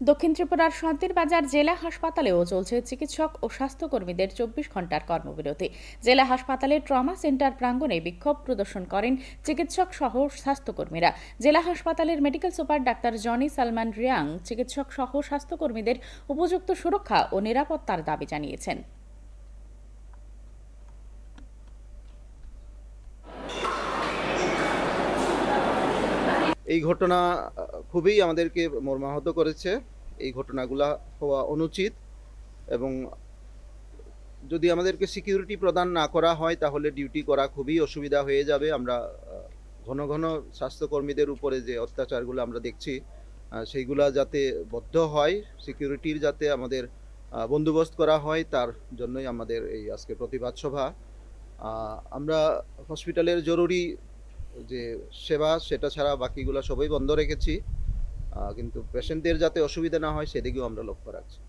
দক্ষিণ ত্রিপুরার শান্তির বাজার জেলা হাসপাতালেও চলছে চিকিৎসক ও স্বাস্থ্যকর্মীদের চব্বিশ ঘণ্টার কর্মবিরতি। জেলা হাসপাতালের ট্রমা সেন্টার প্রাঙ্গণে বিক্ষোভ প্রদর্শন করেন চিকিৎসক সহ স্বাস্থ্যকর্মীরা। জেলা হাসপাতালের medical super doctor Jony Salman Reang চিকিৎসক সহ স্বাস্থ্যকর্মীদের উপযুক্ত সুরক্ষা ও নিরাপত্তার দাবি জানিয়েছেন। এই ঘটনা খুবই আমাদেরকে মর্মাহত করেছে। এই ঘটনাগুলা হওয়া অনুচিত এবং যদি আমাদেরকে সিকিউরিটি প্রদান না করা হয়, তাহলে ডিউটি করা খুবই অসুবিধা হয়ে যাবে। আমরা ঘন ঘন স্বাস্থ্যকর্মীদের উপরে যে অত্যাচারগুলো আমরা দেখছি সেইগুলা যাতে বদ্ধ হয় সিকিউরিটির যাতে আমাদের বন্দোবস্ত করা হয়, তার জন্যই আমাদের এই আজকে প্রতিবাদ সভা। আমরা হসপিটালের জরুরি যে সেবা, সেটা ছাড়া বাকিগুলো সবই বন্ধ রেখেছি। কিন্তু পেশেন্টদের যাতে অসুবিধা না হয় সেদিকেও আমরা লক্ষ্য রাখছি।